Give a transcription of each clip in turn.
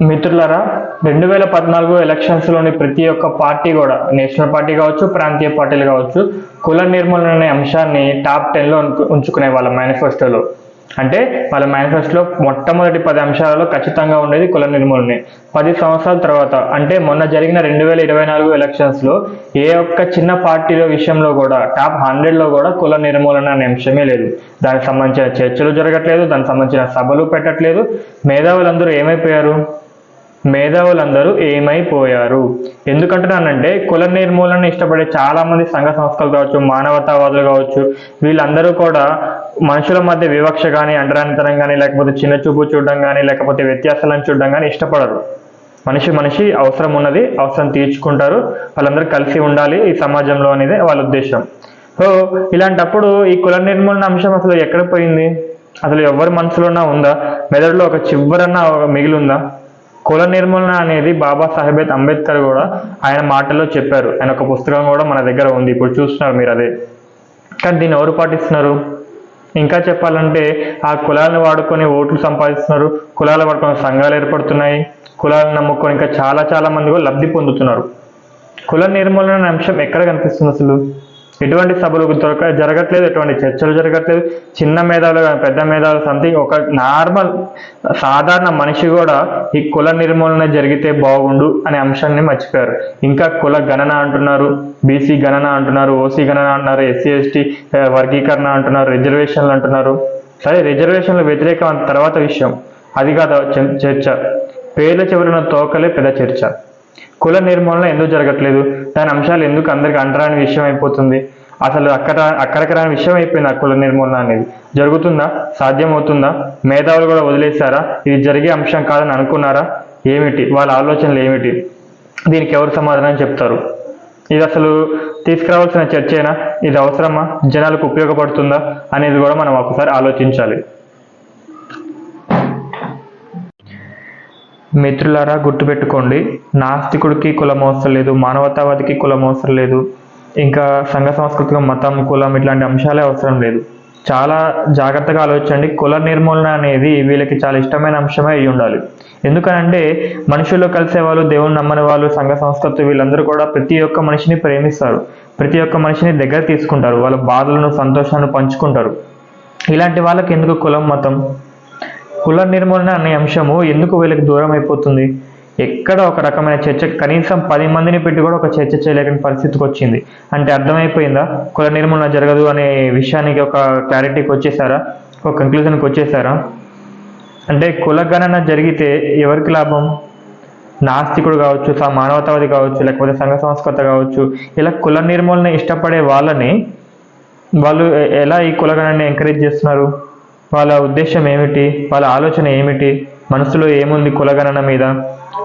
మిత్రులరా రెండు వేల పద్నాలుగు ఎలక్షన్స్లోని ప్రతి ఒక్క పార్టీ కూడా నేషనల్ పార్టీ కావచ్చు ప్రాంతీయ పార్టీలు కావచ్చు కుల నిర్మూలన అనే అంశాన్ని టాప్ టెన్లో ఉంచుకునే వాళ్ళ మేనిఫెస్టోలో. అంటే వాళ్ళ మేనిఫెస్టోలో మొట్టమొదటి పది అంశాలలో ఖచ్చితంగా ఉండేది కుల నిర్మూలనే. పది సంవత్సరాల తర్వాత అంటే మొన్న జరిగిన రెండు వేల ఇరవై నాలుగు ఎలక్షన్స్లో ఏ ఒక్క చిన్న పార్టీల విషయంలో కూడా టాప్ హండ్రెడ్లో కూడా కుల నిర్మూలన అనే అంశమే లేదు. దానికి సంబంధించిన చర్చలు జరగట్లేదు దానికి సంబంధించిన సభలు పెట్టట్లేదు. మేధావులందరూ ఏమైపోయారు? మేధావులందరూ ఏమైపోయారు? ఎందుకంటున్నానంటే కుల నిర్మూలన ఇష్టపడే చాలా మంది సంఘ సంస్థలు కావచ్చు మానవతావాదులు కావచ్చు వీళ్ళందరూ కూడా మనుషుల మధ్య వివక్ష కానీ అంటరానితనం కానీ లేకపోతే చిన్న చూపు చూడడం కానీ లేకపోతే వ్యత్యాసాలను చూడడం కానీ ఇష్టపడరు. మనిషి మనిషి అవసరం ఉన్నది అవసరం తీర్చుకుంటారు వాళ్ళందరూ కలిసి ఉండాలి ఈ సమాజంలో అనేది వాళ్ళ ఉద్దేశం. సో ఇలాంటప్పుడు ఈ కుల నిర్మూలన అంశం అసలు ఎక్కడ పోయింది? అసలు ఎవరి మనసులోనా ఉందా? మెదడులో ఒక చివరన్నా మిగిలి ఉందా? కుల నిర్మూలన అనేది బాబాసాహెబ్ అంబేద్కర్ కూడా ఆయన మాటల్లో చెప్పారు. ఆయన ఒక పుస్తకం కూడా మన దగ్గర ఉంది. ఇప్పుడు చూస్తున్నారు మీరు అదే. కానీ దీన్ని ఎవరు పాటిస్తున్నారు? ఇంకా చెప్పాలంటే ఆ కులాలను వాడుకొని ఓట్లు సంపాదిస్తున్నారు. కులాలు వాడుకొని సంఘాలు ఏర్పడుతున్నాయి. కులాలను నమ్ముకొని ఇంకా చాలా చాలా మంది కూడా లబ్ధి పొందుతున్నారు. కుల నిర్మూలన అంశం ఎక్కడ కనిపిస్తుంది అసలు? ఎటువంటి సభలు దొరక జరగట్లేదు ఎటువంటి చర్చలు జరగట్లేదు. చిన్న మేధావులు కానీ పెద్ద మేధావులు సంథింగ్ ఒక నార్మల్ సాధారణ మనిషి కూడా ఈ కుల నిర్మూలన జరిగితే బాగుండు అనే అంశాన్ని మర్చిపోయారు. ఇంకా కుల గణన అంటున్నారు బీసీ గణన అంటున్నారు ఓసీ గణన అంటున్నారు ఎస్సీ ఎస్టీ వర్గీకరణ అంటున్నారు రిజర్వేషన్లు అంటున్నారు. సరే రిజర్వేషన్ల వ్యతిరేకం తర్వాత విషయం. అది కాదు చర్చ. పేర్ల చివరిన తోకలే పెద్ద చర్చ. కుల నిర్మూలన ఎందుకు జరగట్లేదు? దాని అంశాలు ఎందుకు అందరికి అంటరాని విషయం అయిపోతుంది? అసలు అక్కడ అక్కడికి రాని విషయం అయిపోయింది ఆ కుల నిర్మూలన అనేది? జరుగుతుందా? సాధ్యమవుతుందా? మేధావులు కూడా వదిలేశారా? ఇది జరిగే అంశం కాదని అనుకున్నారా? ఏమిటి? వాళ్ళ ఆలోచనలు ఏమిటి? దీనికి ఎవరు సమాధానం చెప్తారు? ఇది అసలు తీసుకురావాల్సిన చర్చేనా? ఇది అవసరమా? జనాలకు ఉపయోగపడుతుందా? అనేది కూడా మనం ఒకసారి ఆలోచించాలి. మిత్రులారా గుర్తుపెట్టుకోండి నాస్తికుడికి కులం అవసరం లేదు మానవతావాదికి కులం అవసరం లేదు ఇంకా సంఘ సాంస్కృతిక మతం కులం ఇట్లాంటి అంశాలే అవసరం లేదు. చాలా జాగ్రత్తగా ఆలోచించండి కుల నిర్మూలన అనేది వీళ్ళకి చాలా ఇష్టమైన అంశమే అయి ఉండాలి. ఎందుకనంటే మనుషుల్లో కలిసే వాళ్ళు దేవుని నమ్మని వాళ్ళు సంఘ సంస్కృతి వీళ్ళందరూ కూడా ప్రతి ఒక్క మనిషిని ప్రేమిస్తారు. ప్రతి ఒక్క మనిషిని దగ్గర తీసుకుంటారు వాళ్ళ బాధలను సంతోషాలను పంచుకుంటారు. ఇలాంటి వాళ్ళకి ఎందుకు కులం మతం? కుల నిర్మూలన అనే అంశము ఎందుకు వీళ్ళకి దూరం అయిపోతుంది? ఎక్కడ ఒక రకమైన చర్చ కనీసం పది మందిని పెట్టి కూడా ఒక చర్చ చేయలేని పరిస్థితికి వచ్చింది. అంటే అర్థమైపోయిందా? కుల నిర్మూలన జరగదు అనే విషయానికి ఒక క్లారిటీకి వచ్చేసారా? ఒక కంక్లూజన్కి వచ్చేసారా? అంటే కుల గణన జరిగితే ఎవరికి లాభం? నాస్తికుడు కావచ్చు సా మానవతావాది కావచ్చు లేకపోతే సంఘ సంస్కృత కావచ్చు. ఇలా కుల నిర్మూలన ఇష్టపడే వాళ్ళని వాళ్ళు ఎలా ఈ కులగణాన్ని ఎంకరేజ్ చేస్తున్నారు? వాళ్ళ ఉద్దేశం ఏమిటి? వాళ్ళ ఆలోచన ఏమిటి? మనసులో ఏముంది కులగణన మీద?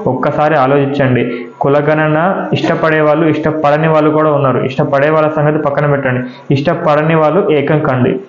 ఒక్కసారి ఆలోచించండి. కులగణన ఇష్టపడే వాళ్ళు ఇష్టపడని వాళ్ళు కూడా ఉన్నారు. ఇష్టపడే వాళ్ళ సంగతి పక్కన పెట్టండి. ఇష్టపడని వాళ్ళు ఏకం కండి.